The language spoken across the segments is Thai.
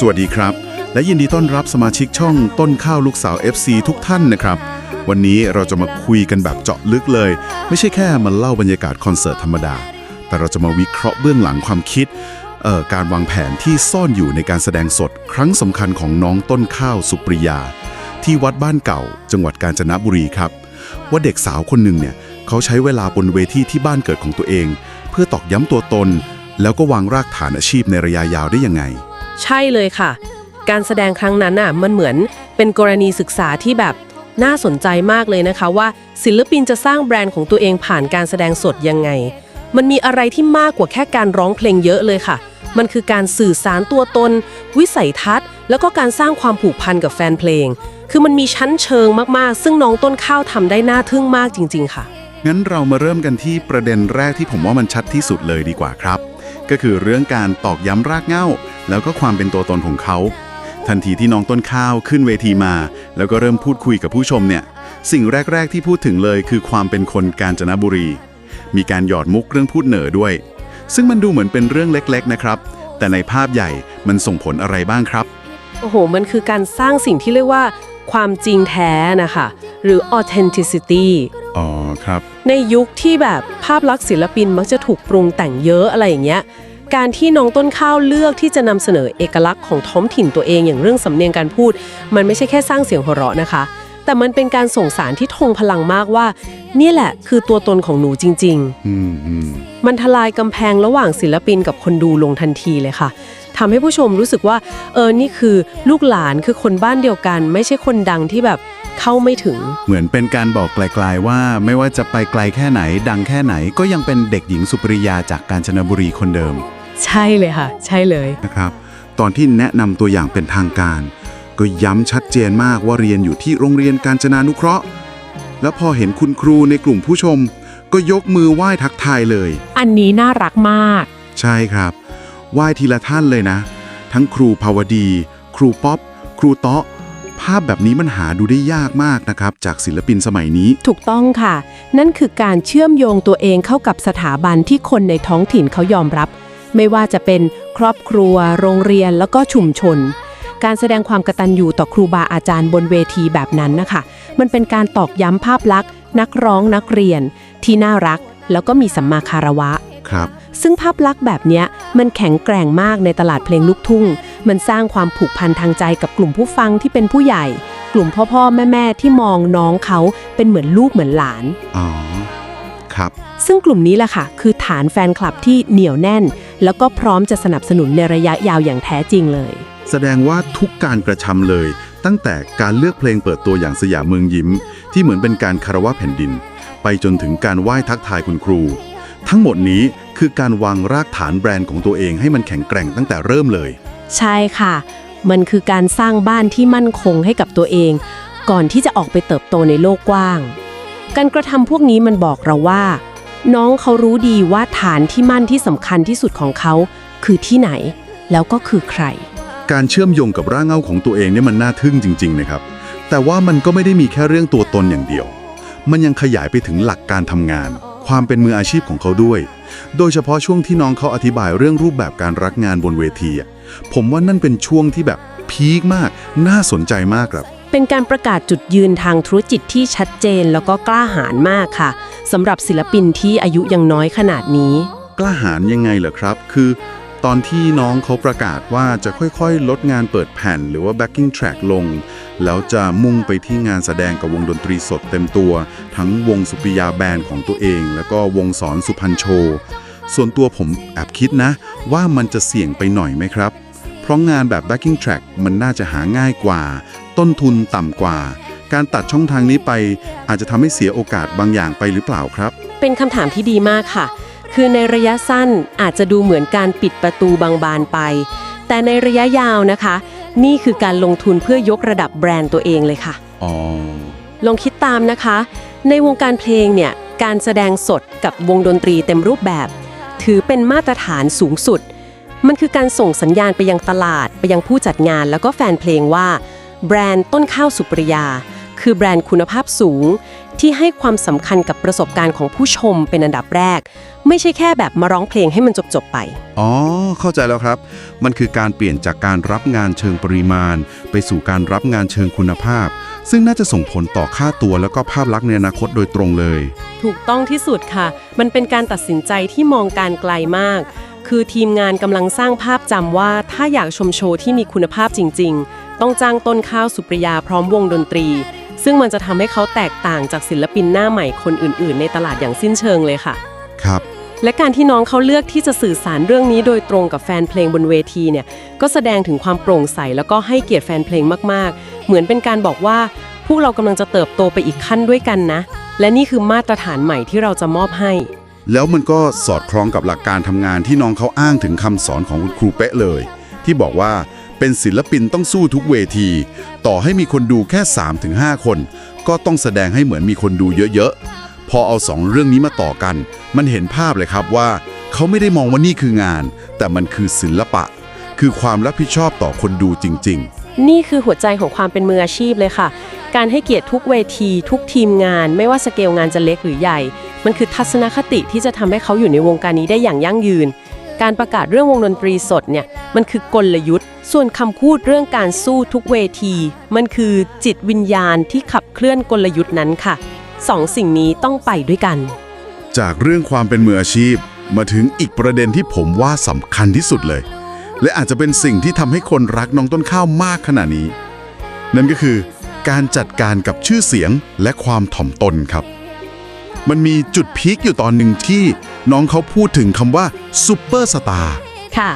สวัสดีครับ และยินดีต้อนรับสมาชิกช่องต้นข้าวลูกสาว FC ทุกท่านนะครับ วันนี้เราจะมาคุยกันแบบเจาะลึกเลย ไม่ใช่แค่มาเล่าบรรยากาศคอนเสิร์ตธรรมดา แต่เราจะมาวิเคราะห์เบื้องหลังความคิดการวางแผนที่ซ่อนอยู่ในการแสดงสด ครั้งสำคัญของน้องต้นข้าวสุปริยา ที่วัดบ้านเก่า จังหวัดกาญจนบุรีครับ ว่าเด็กสาวคนหนึ่งเนี่ยเขาใช้เวลาบนเวทีที่บ้านเกิดของตัวเอง เพื่อตอกย้ำตัวตน แล้วก็วางรากฐานอาชีพในระยะยาวได้ยังไง ใช่เลยค่ะ การแสดงครั้งนั้นน่ะมันเหมือนเป็นกรณีศึกษาที่แบบน่าสนใจมากเลยนะคะว่า ศิลปินจะสร้างแบรนด์ของตัวเองผ่านการแสดงสดยังไง มันมีอะไรที่มากกว่าแค่การร้องเพลงเยอะเลยค่ะ มันคือการสื่อสารตัวตน วิสัยทัศน์ แล้วก็การสร้างความผูกพันกับแฟนเพลง คือมันมีชั้นเชิงมากๆ ซึ่งน้องต้นข้าวทำได้น่าทึ่งมากจริง ๆ ค่ะ งั้นเรามาเริ่มกันที่ประเด็นแรกที่ผมว่ามันชัดที่สุดเลยดีกว่าครับ ก็คือเรื่องการตอกย้ำรากเหง้า แล้วก็ความเป็นตัวตนของเขา ทันทีที่น้องต้นข้าวขึ้นเวทีมา แล้วก็เริ่มพูดคุยกับผู้ชมเนี่ย สิ่งแรก ๆ ที่พูดถึงเลยคือความเป็นคนกาญจนบุรี มีการหยอดมุกเรื่องพูดเหนือด้วย ซึ่งมันดูเหมือนเป็นเรื่องเล็ก ๆ นะครับ แต่ในภาพใหญ่มันส่งผลอะไรบ้างครับ โอ้โห มันคือการสร้างสิ่งที่เรียกว่า ความจริงแท้นะคะ หรือ authenticity อ๋อครับ ในยุคที่แบบภาพลักษณ์ศิลปินมักจะถูกปรุงแต่งเยอะอะไรอย่างเงี้ย การที่น้องต้นข้าวเลือกที่จะนำเสนอเอกลักษณ์ของท้องถิ่นตัวเองอย่างเรื่องสำเนียงการพูด มันไม่ใช่แค่สร้างเสียงหัวเราะนะคะ แต่มันเป็นการส่งสารที่ทงพลังมากว่านี่แหละคือตัวตนของหนูจริง ๆ อืมอืมมันทลายกำแพงระหว่างศิลปินกับคนดูลงทันทีเลยค่ะ ทำให้ผู้ชมรู้สึกว่าเออนี่คือลูกหลานคือคนบ้านเดียวกัน ไม่ใช่คนดังที่แบบเข้าไม่ถึง เหมือนเป็นการบอกไกลๆว่าไม่ว่าจะไปไกลแค่ไหน ดังแค่ไหนก็ยังเป็นเด็กหญิงสุปริยาจากกาญจนบุรีคนเดิม ใช่เลยค่ะ ใช่เลยนะครับ ตอนที่แนะนำตัวอย่างเป็นทางการ ก็ย้ำชัดเจนมากว่าเรียนอยู่ที่โรงเรียนกาญจนานุเคราะห์ แล้วพอเห็นคุณครูในกลุ่มผู้ชม ก็ยกมือไหว้ทักทายเลย อันนี้น่ารักมาก ใช่ครับ ไหว้ทีละท่านเลยนะ ทั้งครูภาวดี ครูป๊อป ครูเตาะ ภาพแบบนี้มันหาดูได้ยากมากนะครับ จากศิลปินสมัยนี้ ถูกต้องค่ะ นั่นคือการเชื่อมโยงตัวเองเข้ากับสถาบันที่คนในท้องถิ่นเขายอมรับ ไม่ว่าจะเป็นครอบครัว โรงเรียนแล้วก็ชุมชน การแสดงความกตัญญูต่อครูบาอาจารย์บนเวทีแบบนั้นนะคะ มันเป็นการตอกย้ำภาพลักษณ์ นักร้องนักเรียน ที่น่ารัก แล้วก็มีสัมมาคารวะ ครับ ซึ่งภาพลักษณ์แบบเนี้ยมันแข็งแกร่งมากในตลาดเพลงลูกทุ่ง มันสร้างความผูกพันทางใจกับกลุ่มผู้ฟังที่เป็นผู้ใหญ่ กลุ่มพ่อพ่อแม่แม่ๆที่มองน้องเขาเป็นเหมือนลูกเหมือนหลาน อ๋อ ครับ ซึ่งกลุ่มนี้แหละค่ะ คือฐานแฟนคลับที่เหนียวแน่น แล้วก็พร้อมจะสนับสนุนในระยะยาวอย่างแท้จริงเลย แสดงว่าทุกการกระทำเลย ตั้งแต่การเลือกเพลงเปิดตัวอย่างสยามเมืองยิ้ม ที่เหมือนเป็นการคารวะแผ่นดิน ไปจนถึงการไหว้ทักทายคุณครู ทั้งหมดนี้คือการวางรากฐานแบรนด์ของตัวเองให้มันแข็งแกร่งตั้งแต่เริ่มเลย ใช่ค่ะ มันคือการสร้างบ้านที่มั่นคงให้กับตัวเอง ก่อนที่จะออกไปเติบโตในโลกกว้าง การกระทำพวกนี้มันบอกเราว่า น้องเขารู้ดีว่าฐานที่มั่นที่สำคัญที่สุดของเขา คือที่ไหน แล้วก็คือใคร การเชื่อมโยงกับร่างเงาของตัวเองเนี่ยมันน่าทึ่งจริง ๆ นะครับ แต่ว่ามันก็ไม่ได้มีแค่เรื่องตัวตนอย่างเดียว มันยังขยายไปถึงหลักการทำงาน ความเป็นมืออาชีพของเขาด้วย โดยเฉพาะช่วงที่น้องเขาอธิบายเรื่องรูปแบบการรักงานบนเวทีอะผมว่านั่นเป็นช่วงที่แบบพีคมาก น่าสนใจมากครับ เป็นการประกาศจุดยืนทางธุรกิจที่ชัดเจนแล้วก็กล้าหาญมากค่ะสำหรับศิลปินที่อายุยังน้อยขนาดนี้ กล้าหาญยังไงเหรอครับ คือ ตอนที่น้องเขาประกาศว่าจะค่อยๆ ลดงานเปิดแผ่นหรือว่า backing track ลง แล้วจะมุ่งไปที่งานแสดงกับวงดนตรีสดเต็มตัว ทั้งวงสุปริยาแบนด์ของตัวเอง แล้วก็วงสอนสุพรรณโชว์ส่วนตัวผมแอบคิดนะ ว่ามันจะเสี่ยงไปหน่อยไหมครับ เพราะงานแบบ backing track มันน่าจะหาง่ายกว่า ต้นทุนต่ำกว่า การตัดช่องทางนี้ไปอาจจะทำให้เสียโอกาสบางอย่างไปหรือเปล่าครับ เป็นคำถามที่ดีมากค่ะ คือในระยะสั้นอาจจะดูเหมือนการปิดประตูบางบานไป แต่ในระยะยาวนะคะ นี่คือการลงทุนเพื่อยกระดับแบรนด์ตัวเองเลยค่ะ อ๋อ ลองคิดตามนะคะ ในวงการเพลงเนี่ย การแสดงสดกับวงดนตรีเต็มรูปแบบ ถือเป็นมาตรฐานสูงสุด มันคือการส่งสัญญาณไปยังตลาด ไปยังผู้จัดงานแล้วก็แฟนเพลงว่า แบรนด์ต้นข้าวสุปริยา คือแบรนด์คุณภาพสูง ที่ให้ความสำคัญกับประสบการณ์ของผู้ชมเป็นอันดับแรก ไม่ใช่แค่แบบมาร้องเพลงให้มันจบ ๆ ไป อ๋อ เข้าใจแล้วครับ มันคือการเปลี่ยนจากการรับงานเชิงปริมาณ ไปสู่การรับงานเชิงคุณภาพ ซึ่งน่าจะส่งผลต่อค่าตัวแล้วก็ภาพลักษณ์ในอนาคตโดยตรงเลย ถูกต้องที่สุดค่ะ มันเป็นการตัดสินใจที่มองการไกลมาก คือทีมงานกำลังสร้างภาพจำว่าถ้าอยากชมโชว์ที่มีคุณภาพจริง ๆ ต้องจ้างต้นข้าวสุปริยาพร้อมวงดนตรี ซึ่งมันจะทำให้เขาแตกต่างจากศิลปินหน้าใหม่คนอื่น ๆ ในตลาดอย่างสิ้นเชิงเลยค่ะ ครับ และการที่น้องเขาเลือกที่จะสื่อสารเรื่องนี้โดยตรงกับแฟนเพลงบนเวทีเนี่ยก็แสดงถึงความโปร่งใสแล้วก็ให้เกียรติแฟนเพลงมากๆ เหมือนเป็นการบอกว่า พวกเรากำลังจะเติบโตไปอีกขั้นด้วยกันนะ และนี่คือมาตรฐานใหม่ที่เราจะมอบให้ แล้วมันก็สอดคล้องกับหลักการทำงานที่น้องเขาอ้างถึงคำสอนของคุณครูเป๊ะเลย ที่บอกว่า เป็นศิลปินต้องสู้ทุกเวที ต่อให้มีคนดูแค่ 3-5 คน ก็ต้องแสดงให้เหมือนมีคนดูเยอะๆ พอเอาสองเรื่องนี้มาต่อกัน มันเห็นภาพเลยครับว่า เขาไม่ได้มองว่านี่คืองาน แต่มันคือศิลปะ คือความรับผิดชอบต่อคนดูจริง ๆนี่คือหัวใจของความเป็นมืออาชีพเลยค่ะ การให้เกียรติทุกเวที ทุกทีมงาน ไม่ว่าสเกลงานจะเล็กหรือใหญ่ มันคือทัศนคติที่จะทำให้เขาอยู่ในวงการนี้ได้อย่างยั่งยืน การประกาศเรื่องวงดนตรีสดเนี่ย มันคือกลยุทธ์ ส่วนคำพูดเรื่องการสู้ทุกเวที มันคือจิตวิญญาณที่ขับเคลื่อนกลยุทธ์นั้นค่ะสองสิ่งนี้ต้องไปด้วยกันๆจากเรื่องความเป็นมืออาชีพ มาถึงอีกประเด็นที่ผมว่าสำคัญที่สุดเลย และอาจจะเป็นสิ่งที่ทำให้คนรักน้องต้นข้าวมากขนาดนี้ นั่นก็คือ การจัดการกับชื่อเสียงและความถ่อมตนครับ มันมีจุดพีคอยู่ตอนหนึ่งที่น้องเขาพูดถึงคำว่าซูเปอร์สตาร์ค่ะ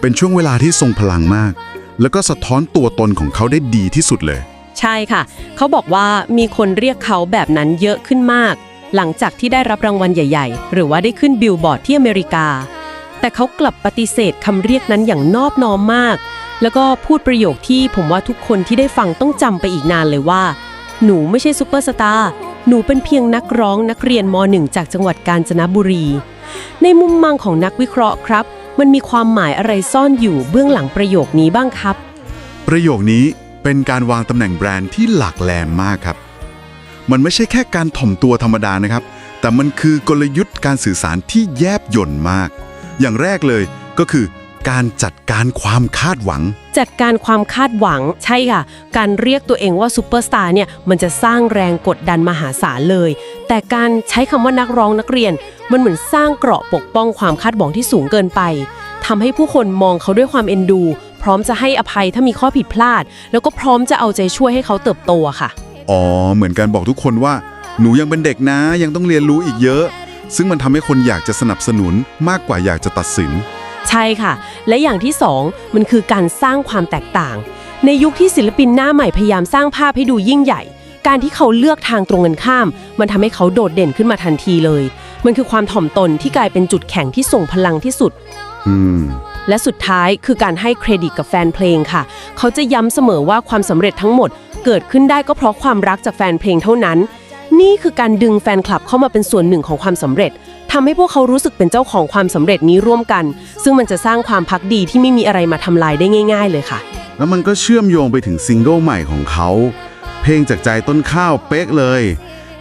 เป็นช่วงเวลาที่ทรงพลังมาก แล้วก็สะท้อนตัวตนของเขาได้ดีที่สุดเลย ใช่ค่ะ เขาบอกว่ามีคนเรียกเขาแบบนั้นเยอะขึ้นมาก หลังจากที่ได้รับรางวัลใหญ่ ๆ หรือว่าได้ขึ้นบิลบอร์ดที่อเมริกา แต่เขากลับปฏิเสธคำเรียกนั้นอย่างนอบน้อมมาก แล้วก็พูดประโยคที่ผมว่าทุกคนที่ได้ฟังต้องจำไปอีกนานเลยว่า หนูไม่ใช่ซูเปอร์สตาร์หนูเป็นเพียงนักร้องนักเรียนม .1 จากจังหวัดกาญจนบุรี ในมุมมองของนักวิเคราะห์ครับ มันมีความหมายอะไรซ่อนอยู่เบื้องหลังประโยคนี้บ้างครับ ประโยคนี้เป็นการวางตำแหน่งแบรนด์ที่หลักแหลมมากครับ มันไม่ใช่แค่การถ่อมตัวธรรมดานะครับ แต่มันคือกลยุทธ์การสื่อสารที่แยบยนต์มาก อย่างแรกเลยก็คือ การจัดการความคาดหวัง จัดการความคาดหวังใช่ค่ะ การเรียกตัวเองว่าซูเปอร์สตาร์เนี่ยมันจะสร้างแรงกดดันมหาศาลเลย แต่การใช้คำว่านักร้องนักเรียน มันเหมือนสร้างเกราะปกป้องความคาดหวังที่สูงเกินไปทำให้ผู้คนมองเขาด้วยความเอ็นดู พร้อมจะให้อภัยถ้ามีข้อผิดพลาด แล้วก็พร้อมจะเอาใจช่วยให้เขาเติบโตอะค่ะ อ๋อ เหมือนการบอกทุกคนว่า หนูยังเป็นเด็กนะ ยังต้องเรียนรู้อีกเยอะ ซึ่งมันทำให้คนอยากจะสนับสนุนมากกว่าอยากจะตัดสิน ใช่ค่ะ และอย่างที่สองมันคือการสร้างความแตกต่าง ในยุคที่ศิลปินหน้าใหม่พยายามสร้างภาพให้ดูยิ่งใหญ่ การที่เขาเลือกทางตรงกันข้าม มันทำให้เขาโดดเด่นขึ้นมาทันทีเลย มันคือความถ่อมตนที่กลายเป็นจุดแข็งที่ส่งพลังที่สุด อืมและสุดท้ายคือการให้เครดิตกับแฟนเพลงค่ะ เขาจะย้ำเสมอว่าความสำเร็จทั้งหมด เกิดขึ้นได้ก็เพราะความรักจากแฟนเพลงเท่านั้น นี่คือการดึงแฟนคลับเข้ามาเป็นส่วนหนึ่งของความสำเร็จ ทำให้พวกเขารู้สึกเป็นเจ้าของความสำเร็จนี้ร่วมกัน ซึ่งมันจะสร้างความพักดีที่ไม่มีอะไรมาทำลายได้ง่าย ๆ เลยค่ะ แล้วมันก็เชื่อมโยงไปถึงซิงเกิลใหม่ของเขา เพลงจากใจต้นข้าวเป๊กเลย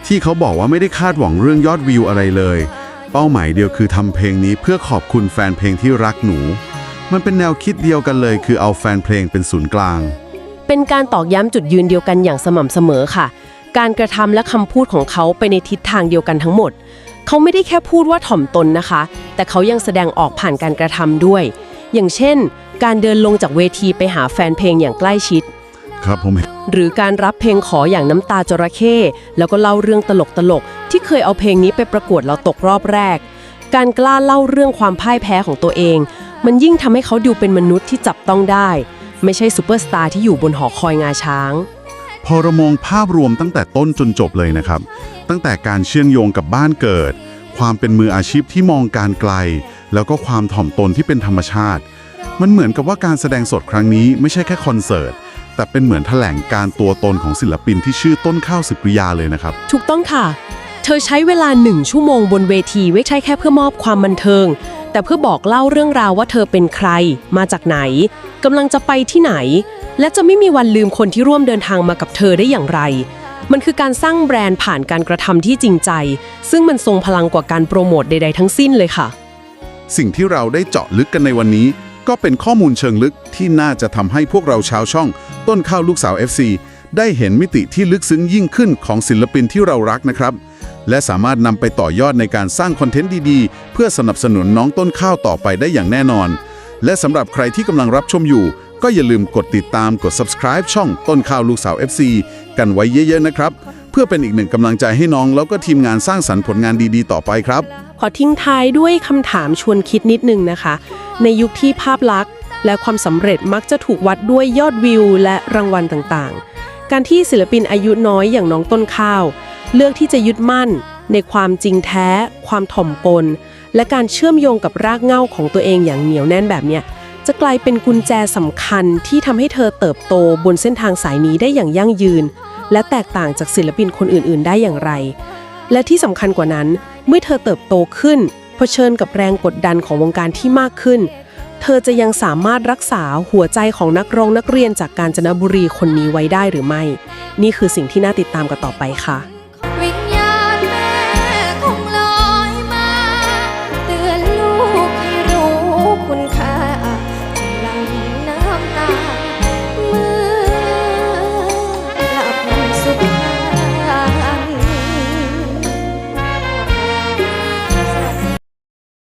ที่เขาบอกว่าไม่ได้คาดหวังเรื่องยอดวิวอะไรเลย เป้าหมายเดียวคือทำเพลงนี้เพื่อขอบคุณแฟนเพลงที่รักหนู มันเป็นแนวคิดเดียวกันเลย คือเอาแฟนเพลงเป็นศูนย์กลาง เป็นการตอกย้ำจุดยืนเดียวกันอย่างสม่ำเสมอค่ะ การกระทำและคำพูดของเขาไปในทิศทางเดียวกันทั้งหมด เขาไม่ได้แค่พูดว่าถ่อมตนนะคะ แต่เขายังแสดงออกผ่านการกระทำด้วย อย่างเช่น การเดินลงจากเวทีไปหาแฟนเพลงอย่างใกล้ชิด ครับผมหรือการรับเพลงขออย่างน้ำตาจระเข้แล้วก็เล่าเรื่องตลกตลกๆที่เคยเอาเพลงนี้ไปประกวดแล้วตกรอบแรก การกล้าเล่าเรื่องความพ่ายแพ้ของตัวเอง มันยิ่งทำให้เขาดูเป็นมนุษย์ที่จับต้องได้ ไม่ใช่ซูเปอร์สตาร์ที่อยู่บนหอคอยงาช้าง พอเรามองภาพรวมตั้งแต่ต้นจนจบเลยนะครับ ตั้งแต่การเชื่อมโยงกับบ้านเกิด ความเป็นมืออาชีพที่มองการไกล แล้วก็ความถ่อมตนที่เป็นธรรมชาติ มันเหมือนกับว่าการแสดงสดครั้งนี้ไม่ใช่แค่คอนเสิร์ตแต่เป็นเหมือนแถลงการตัวตนของศิลปินที่ชื่อต้นข้าวสิบริยาเลยนะครับ ถูกต้องค่ะ เธอใช้เวลาหนึ่งชั่วโมงบนเวทีไม่ใช่แค่เพื่อมอบความบันเทิง แต่เพื่อบอกเล่าเรื่องราวว่าเธอเป็นใคร มาจากไหนกำลังจะไปที่ไหน และจะไม่มีวันลืมคนที่ร่วมเดินทางมากับเธอได้อย่างไร มันคือการสร้างแบรนด์ผ่านการกระทำที่จริงใจ ซึ่งมันทรงพลังกว่าการโปรโมทใดๆทั้งสิ้นเลยค่ะ สิ่งที่เราได้เจาะลึกกันในวันนี้ ก็เป็นข้อมูลเชิงลึกที่น่าจะทำให้พวกเราชาวช่อง ต้นข้าวลูกสาว FC ได้เห็นมิติที่ลึกซึ้งยิ่งขึ้นของศิลปินที่เรารักนะครับ และสามารถนำไปต่อยอดในการสร้างคอนเทนต์ดีๆ เพื่อสนับสนุนน้องต้นข้าวต่อไปได้อย่างแน่นอน และสำหรับใครที่กำลังรับชมอยู่ ก็อย่าลืมกดติดตามกด subscribe ช่องต้นข้าวลูกสาว FC กันไว้เยอะๆนะครับ เพื่อเป็นอีกหนึ่งกำลังใจให้น้อง แล้วก็ทีมงานสร้างสรรค์ผลงานดีๆ ต่อไปครับ ขอทิ้งท้ายด้วยคำถามชวนคิดนิดนึงนะคะ ในยุคที่ภาพลักษณ์ และความสำเร็จมักจะถูกวัดด้วยยอดวิว และรางวัลต่างๆ การที่ศิลปินอายุน้อยอย่างน้องต้นข้าว เลือกที่จะยึดมั่น ในความจริงแท้ ความถ่อมตนและการเชื่อมโยงกับรากเหง้าของตัวเองอย่างเหนียวแน่นแบบเนี้ย จะกลายเป็นกุญแจสำคัญที่ทำให้เธอเติบโตบนเส้นทางสายนี้ได้อย่างยั่งยืน และแตกต่างจากศิลปินคนอื่น ๆ ได้อย่างไร และที่สำคัญกว่านั้น เมื่อเธอเติบโตขึ้น เผชิญกับแรงกดดันของวงการที่มากขึ้น เธอจะยังสามารถรักษาหัวใจของนักร้องนักเรียนจากกาญจนบุรีคนนี้ไว้ได้หรือไม่ นี่คือสิ่งที่น่าติดตามกันต่อไปค่ะ